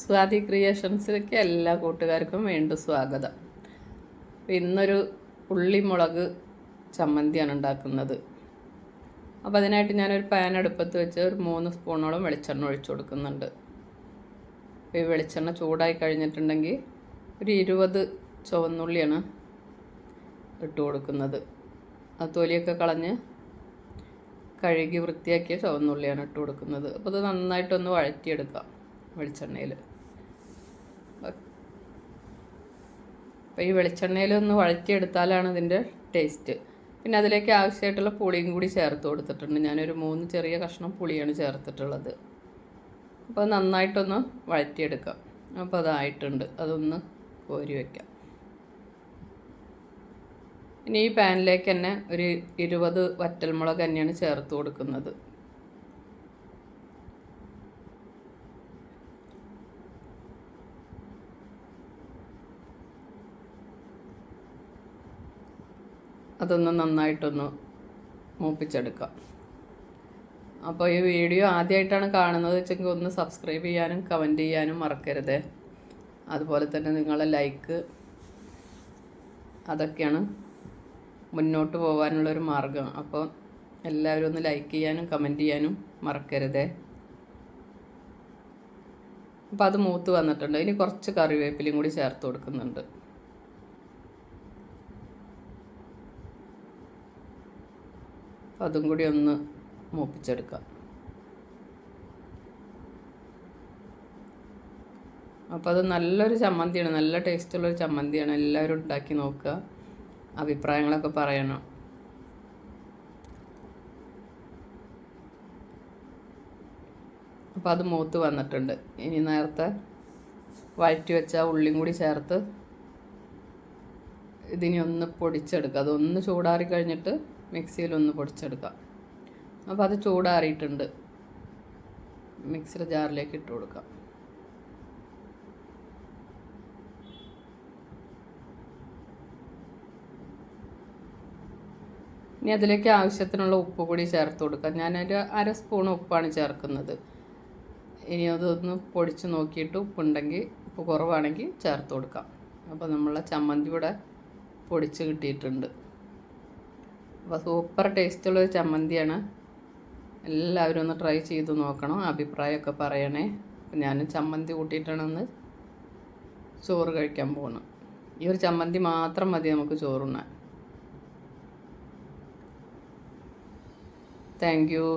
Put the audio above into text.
സ്വാതി ക്രിയേഷൻസിലേക്ക് എല്ലാ കൂട്ടുകാർക്കും വീണ്ടും സ്വാഗതം. ഇന്നൊരു ഉള്ളിമുളക് ചമ്മന്തിയാണ് ഉണ്ടാക്കുന്നത്. അപ്പോൾ അതിനായിട്ട് ഞാനൊരു പാൻ അടുപ്പത്ത് വെച്ച് ഒരു മൂന്ന് സ്പൂണോളം വെളിച്ചെണ്ണ ഒഴിച്ചു കൊടുക്കുന്നുണ്ട്. ഈ വെളിച്ചെണ്ണ ചൂടായി കഴിഞ്ഞിട്ടുണ്ടെങ്കിൽ ഒരു ഇരുപത് ചുവന്നുള്ളിയാണ് ഇട്ട് കൊടുക്കുന്നത്. ആ തൊലിയൊക്കെ കളഞ്ഞ് കഴുകി വൃത്തിയാക്കിയ ചുവന്നുള്ളിയാണ് ഇട്ട് കൊടുക്കുന്നത്. അപ്പോൾ അത് നന്നായിട്ടൊന്ന് വഴറ്റിയെടുക്കാം. വെളിച്ചെണ്ണയിൽ. അപ്പോൾ ഈ വെളിച്ചെണ്ണയിൽ ഒന്ന് വഴറ്റിയെടുത്താലാണ് ഇതിന്റെ ടേസ്റ്റ്. പിന്നെ അതിലേക്ക് ആവശ്യമായിട്ടുള്ള പുളിയും കൂടി ചേർത്ത് കൊടുത്തിട്ടുണ്ട്. ഞാനൊരു മൂന്ന് ചെറിയ കഷ്ണം പുളിയാണ് ചേർത്തിട്ടുള്ളത്. അപ്പോൾ നന്നായിട്ടൊന്ന് വഴറ്റിയെടുക്കാം. അപ്പോൾ അതായിട്ടുണ്ട്. അതൊന്ന് കോരി വയ്ക്കാം ഇനി ഈ പാനിലേക്ക് തന്നെ ഒരു ഇരുപത് വറ്റൽമുളക് തന്നെയാണ് ചേർത്ത് കൊടുക്കുന്നത്. അതൊന്ന് നന്നായിട്ടൊന്ന് മൂപ്പിച്ചെടുക്കാം. അപ്പോൾ ഈ വീഡിയോ ആദ്യമായിട്ടാണ് കാണുന്നത് വെച്ചെങ്കിൽ ഒന്ന് സബ്സ്ക്രൈബ് ചെയ്യാനും കമന്റ് ചെയ്യാനും മറക്കരുത്. അതുപോലെ തന്നെ നിങ്ങളെ ലൈക്ക് അതൊക്കെയാണ് മുന്നോട്ട് പോകാനുള്ളൊരു മാർഗം. അപ്പോൾ എല്ലാവരും ഒന്ന് ലൈക്ക് ചെയ്യാനും കമന്റ് ചെയ്യാനും മറക്കരുത്. അപ്പോൾ അത് മൂത്ത് വന്നിട്ടുണ്ട്. ഇനി കുറച്ച് കറിവേപ്പിലയും കൂടി ചേർത്ത് കൊടുക്കുന്നുണ്ട്. അതും കൂടി ഒന്ന് മൂപ്പിച്ചെടുക്കാം. അപ്പോൾ അത് നല്ലൊരു ചമ്മന്തിയാണ് നല്ല ടേസ്റ്റുള്ളൊരു ചമ്മന്തിയാണ്. എല്ലാവരും ഉണ്ടാക്കി നോക്കുക അഭിപ്രായങ്ങളൊക്കെ പറയണം. അപ്പോൾ അത് മൂത്ത് വന്നിട്ടുണ്ട്. ഇനി നേരത്തെ വഴറ്റി വെച്ച ഉള്ളിയും കൂടി ചേർത്ത് ഇതിനി ഒന്ന് പൊടിച്ചെടുക്കുക. അതൊന്ന് ചൂടാറി കഴിഞ്ഞിട്ട് മിക്സിയിലൊന്ന് പൊടിച്ചെടുക്കാം. അപ്പോൾ അത് ചൂടാറിയിട്ടുണ്ട്. മിക്സർ ജാറിലേക്ക് ഇട്ട് കൊടുക്കാം. ഇനി അതിലേക്ക് ആവശ്യത്തിനുള്ള ഉപ്പ് കൂടി ചേർത്ത് കൊടുക്കാം. ഞാനൊരു അര സ്പൂൺ ഉപ്പാണ് ചേർക്കുന്നത്. ഇനി അതൊന്ന് പൊടിച്ച് നോക്കിയിട്ട് ഉപ്പുണ്ടെങ്കിൽ ഉപ്പ് കുറവാണെങ്കിൽ ചേർത്ത് കൊടുക്കാം. അപ്പോൾ നമ്മളെ ചമ്മന്തി ഇവിടെ പൊടിച്ച് കിട്ടിയിട്ടുണ്ട്. അപ്പോൾ സൂപ്പർ ടേസ്റ്റുള്ള ഒരു ചമ്മന്തിയാണ്. എല്ലാവരും ഒന്ന് ട്രൈ ചെയ്ത് നോക്കണം അഭിപ്രായമൊക്കെ പറയണേ. ഞാൻ ചമ്മന്തി കൂട്ടിയിട്ടാണ് ചോറ് കഴിക്കാൻ പോകുന്നത് ഈ ഒരു ചമ്മന്തി മാത്രം മതി നമുക്ക് ചോറുണ്ണാൻ. Thank you